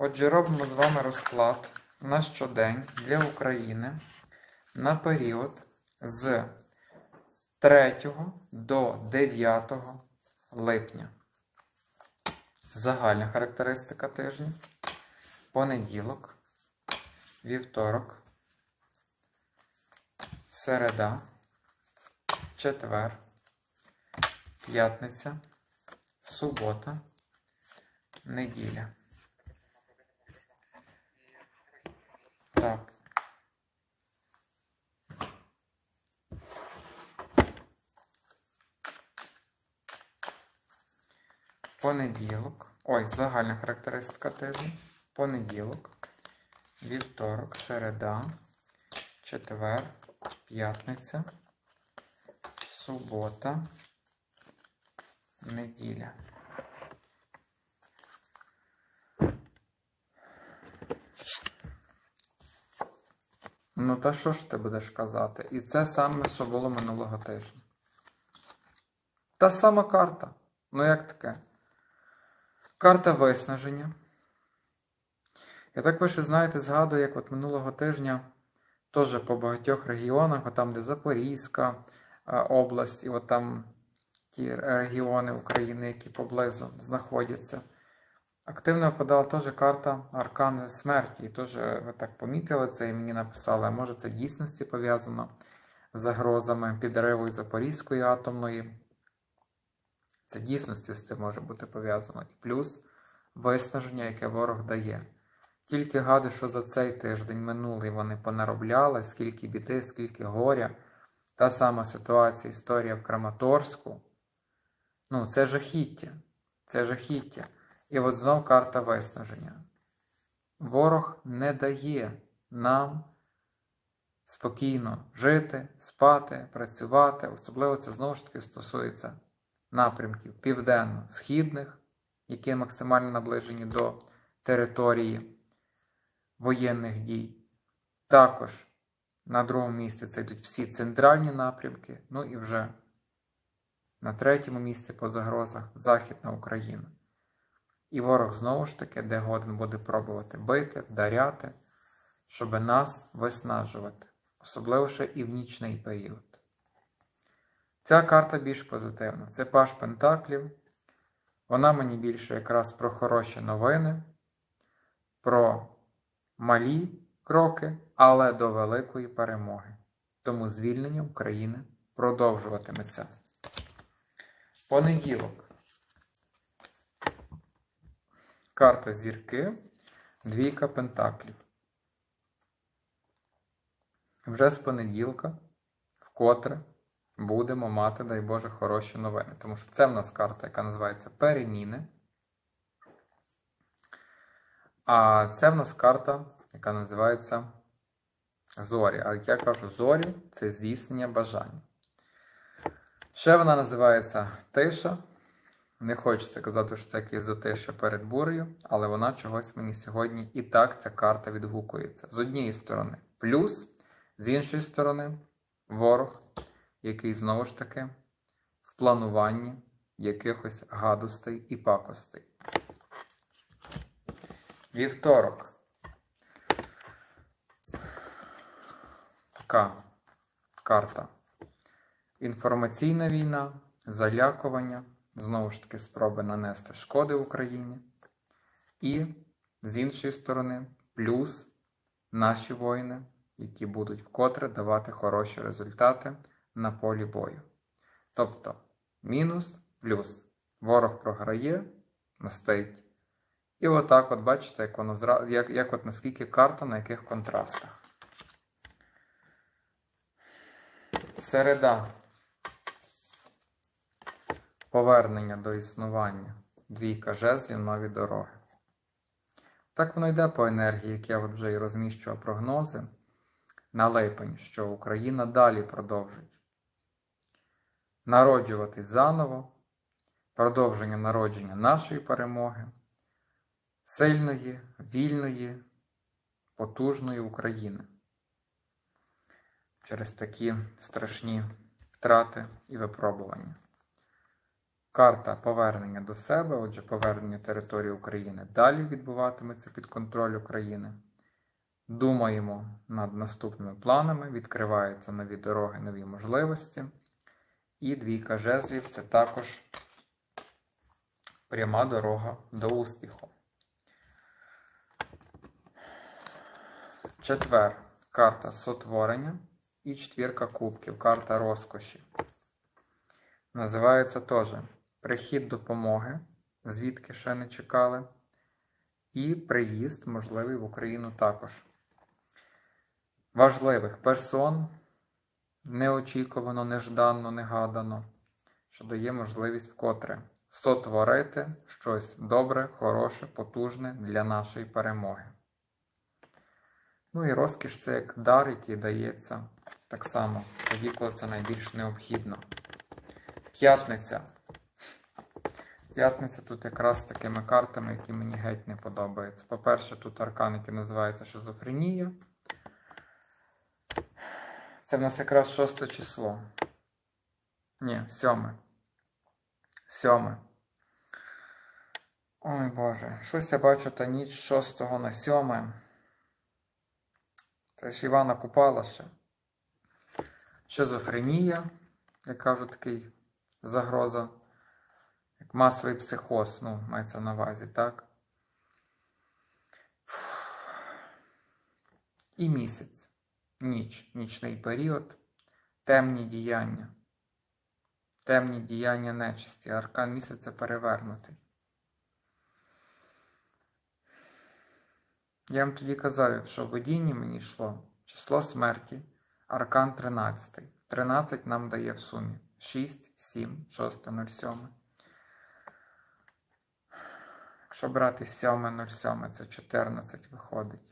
Отже, робимо з вами розклад на щодень для України на період з 3 до 9 липня. Загальна характеристика тижня. Понеділок, вівторок, середа, четвер, п'ятниця, субота, неділя. Так. Понеділок. Ой, загальна характеристика тижня. Понеділок, вівторок, середа, четвер, п'ятниця, субота, неділя. Ну, та що ж ти будеш казати? І це саме, що було минулого тижня. Та сама карта. Ну, як таке? Карта виснаження. Я так ви знаєте, згадую, як от минулого тижня теж по багатьох регіонах, от там, де Запорізька е, область, і от там ті регіони України, які поблизу знаходяться. Активно випадала теж карта Аркан смерті. І теж ви так помітили це і мені написали, а може це дійсності пов'язано з загрозами підриву Запорізької атомної. Це дійсності з цим може бути пов'язано. І плюс виснаження, яке ворог дає. Тільки гади, що за цей тиждень минулий вони понаробляли, скільки біди, скільки горя. Та сама ситуація, історія в Краматорську. Ну, це жахіття. Це жахіття. І от знов карта виснаження. Ворог не дає нам спокійно жити, спати, працювати. Особливо це знову ж таки стосується напрямків південно-східних, які максимально наближені до території воєнних дій. Також на другому місці це йдуть всі центральні напрямки, ну і вже на третьому місці по загрозах Західна Україна. І ворог знову ж таки, де годин буде пробувати бити, вдаряти, щоб нас виснажувати, особливо ще і в нічний період. Ця карта більш позитивна. Це Паш Пентаклів. Вона мені більше якраз про хороші новини, про малі кроки, але до великої перемоги. Тому звільнення України продовжуватиметься. Понеділок. Карта зірки, двійка пентаклів. Вже з понеділка, вкотре будемо мати, дай Боже, хороші новини. Тому що це в нас карта, яка називається переміни. А це в нас карта, яка називається зорі. А як я кажу, зорі це здійснення бажань. Ще вона називається тиша. Не хочеться казати, що це якийсь затиша перед бурею, але вона чогось мені сьогодні і так ця карта відгукується. З однієї сторони, плюс, з іншої сторони, ворог, який знову ж таки в плануванні якихось гадостей і пакостей. Вівторок. Така карта. Інформаційна війна, залякування, знову ж таки, спроби нанести шкоди Україні. І з іншої сторони, плюс наші воїни, які будуть вкотре давати хороші результати на полі бою. Тобто, мінус, плюс. Ворог програє, мстить. І отак, от бачите, як воно як, як от наскільки карта на яких контрастах. Середа. Повернення до існування. Двійка жезлів, нові дороги. Так воно йде по енергії, як я вже і розміщував прогнози на липень, що Україна далі продовжить народжуватись заново, продовження народження нашої перемоги, сильної, вільної, потужної України. Через такі страшні втрати і випробування. Карта повернення до себе, отже, повернення території України далі відбуватиметься під контроль України. Думаємо над наступними планами, відкриваються нові дороги, нові можливості. І двійка жезлів це також пряма дорога до успіху. Четвер. Карта сотворення і четвірка кубків, карта розкоші. Називається теж прихід допомоги, звідки ще не чекали. І приїзд можливий в Україну також. Важливих персон неочікувано, нежданно, негадано, що дає можливість вкотре сотворити щось добре, хороше, потужне для нашої перемоги. Ну і розкіш це як дар, який дається так само, тоді, коли це найбільш необхідно. П'ятниця. П'ятниця тут якраз з такими картами, які мені геть не подобаються. По-перше, тут аркан, який називається шизофренія. Це в нас якраз шосте число. Ні, сьоме. Сьоме. Ой Боже, щось я бачу та ніч 6 на 7. Це ж Івана ще. Шизофренія, як кажуть, такий загроза, як масовий психоз, ну, мається на увазі, так? І місяць, ніч, нічний період, темні діяння. Темні діяння нечисті, аркан місяця перевернутий. Я вам тоді казав, що в видінні мені йшло число смерті, аркан 13. 13 нам дає в сумі 6, 7, 6, 0, 7. Якщо брати 7, 0, 7, це 14 виходить.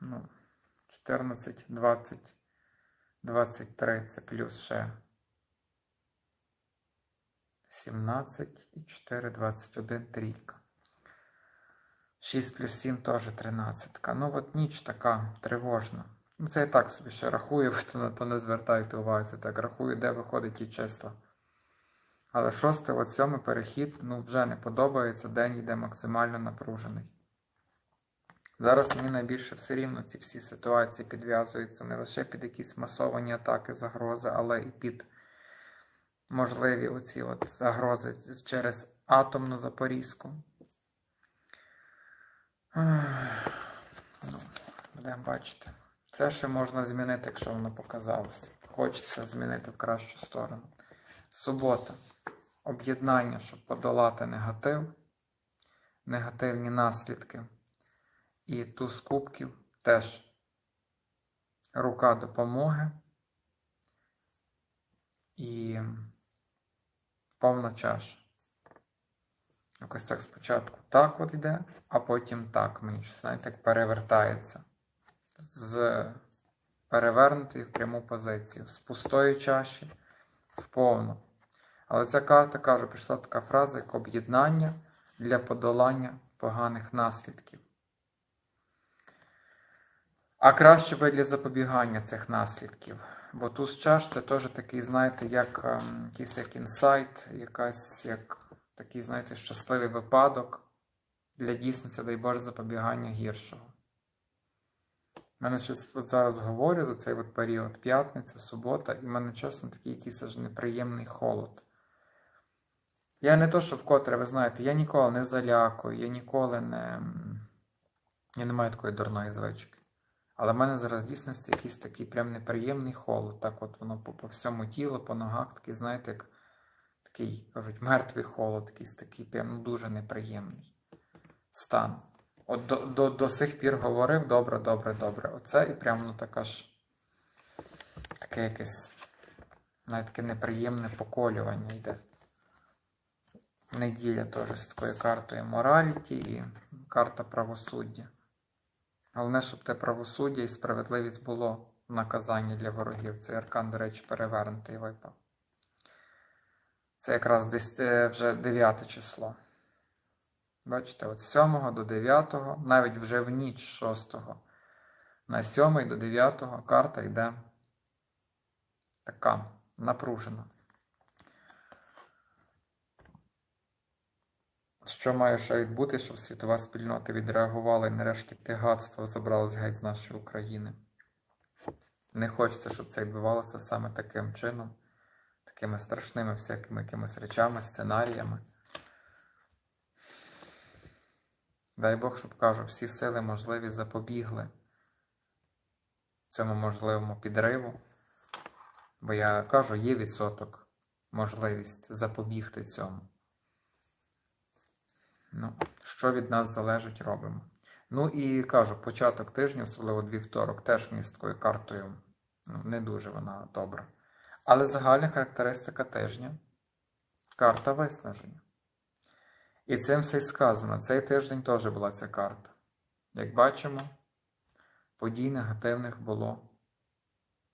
Ну, 14, 20, 23 це плюс ще 17 і 4, 21 трійка. 6 плюс 7 теж 13. Ну от ніч така тривожна. Ну це я так собі ще рахую, ви то на то не звертайте уваги, це так рахую, де виходить ті числа. Але шостий, от сьомий перехід ну, вже не подобається, день йде максимально напружений. Зараз мені найбільше все рівно ці всі ситуації підв'язуються не лише під якісь масовані атаки, загрози, але і під можливі оці от загрози через атомну Запорізьку. Ну, Будемо бачити. Це ще можна змінити, якщо воно показалося. Хочеться змінити в кращу сторону. Субота. Об'єднання, щоб подолати негатив, негативні наслідки. І туз кубків теж рука допомоги і повна чаша. Якось так спочатку так от йде, а потім так. Мені щось знаєте, як перевертається. З перевернутої в пряму позицію. З пустої чаші в повну. Але ця карта каже, прийшла така фраза, як об'єднання для подолання поганих наслідків. А краще би для запобігання цих наслідків. Бо туз чаш це теж такий, знаєте, як ем, якийсь як інсайт, якась як такий, знаєте, щасливий випадок для дійсності, дай Боже, запобігання гіршого. У мене щось от зараз говорю за цей от період п'ятниця, субота, і в мене чесно такий якийсь аж неприємний холод. Я не то, що вкотре, ви знаєте, я ніколи не залякую, я ніколи не. Я не маю такої дурної звички. Але в мене зараз дійсності якийсь такий прям неприємний холод. Так от воно по, по всьому тілу, по ногах, такий, знаєте, як такий, кажуть, мертвий холод, якийсь такий прям ну, дуже неприємний стан. От до до, до сих пір говорив добре, добре, добре. Оце і прям ну така ж таке якесь навіть таке неприємне поколювання йде. Неділя теж з такою картою мораліті і карта правосуддя. Головне, щоб те правосуддя і справедливість було в наказанні для ворогів. Цей аркан, до речі, перевернутий випав. Це якраз е, вже 9 число. Бачите, от з 7 до 9, навіть вже в ніч 6 на 7 до 9 карта йде така напружена. Що має ще відбути, щоб світова спільнота відреагувала і нарешті те гадство забралось геть з нашої України? Не хочеться, щоб це відбувалося саме таким чином, такими страшними всякими якимись речами, сценаріями. Дай Бог, щоб кажу, всі сили можливі запобігли цьому можливому підриву. Бо я кажу, є відсоток, можливість запобігти цьому. Ну, що від нас залежить, робимо. Ну і кажу, початок тижня, особливо дві вівторок, теж мені такою картою ну, не дуже вона добра. Але загальна характеристика тижня карта виснаження. І цим все й сказано. Цей тиждень теж була ця карта. Як бачимо, подій негативних було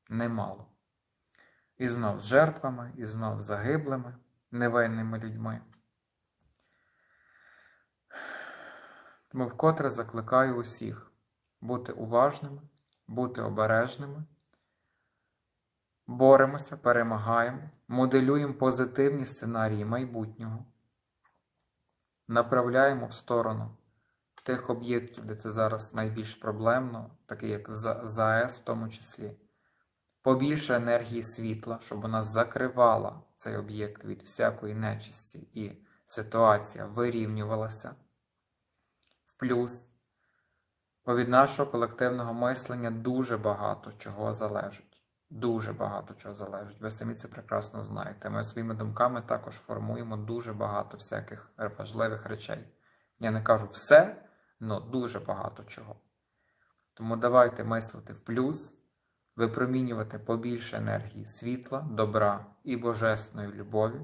немало. І знов з жертвами, і знов з загиблими, невинними людьми. Тому вкотре закликаю усіх бути уважними, бути обережними, боремося, перемагаємо, моделюємо позитивні сценарії майбутнього, направляємо в сторону тих об'єктів, де це зараз найбільш проблемно, такі як ЗАЕС в тому числі, побільше енергії світла, щоб вона закривала цей об'єкт від всякої нечисті і ситуація вирівнювалася плюс. Бо від нашого колективного мислення дуже багато чого залежить. Дуже багато чого залежить. Ви самі це прекрасно знаєте. Ми своїми думками також формуємо дуже багато всяких важливих речей. Я не кажу все, але дуже багато чого. Тому давайте мислити в плюс, випромінювати побільше енергії світла, добра і божественної любові.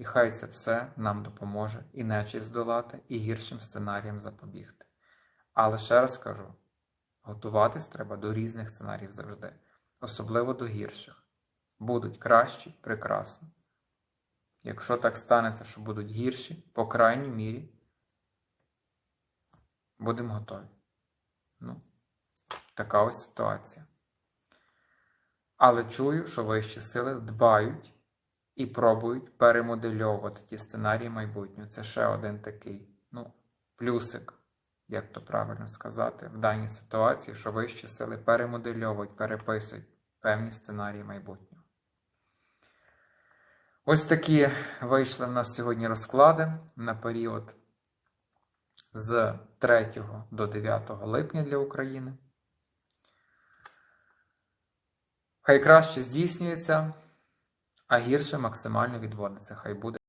І хай це все нам допоможе і нечість здолати, і гіршим сценаріям запобігти. Але ще раз кажу: готуватись треба до різних сценаріїв завжди, особливо до гірших. Будуть кращі, прекрасно. Якщо так станеться, що будуть гірші, по крайній мірі, будемо готові. Ну, така ось ситуація. Але чую, що вищі сили дбають і пробують перемодельовувати ті сценарії майбутнього. Це ще один такий, ну, плюсик, як то правильно сказати, в даній ситуації, що вищі сили перемодельовують, переписують певні сценарії майбутнього. Ось такі вийшли в нас сьогодні розклади на період з 3 до 9 липня для України. Хай краще здійснюється, а гірше максимально відводиться. Хай буде.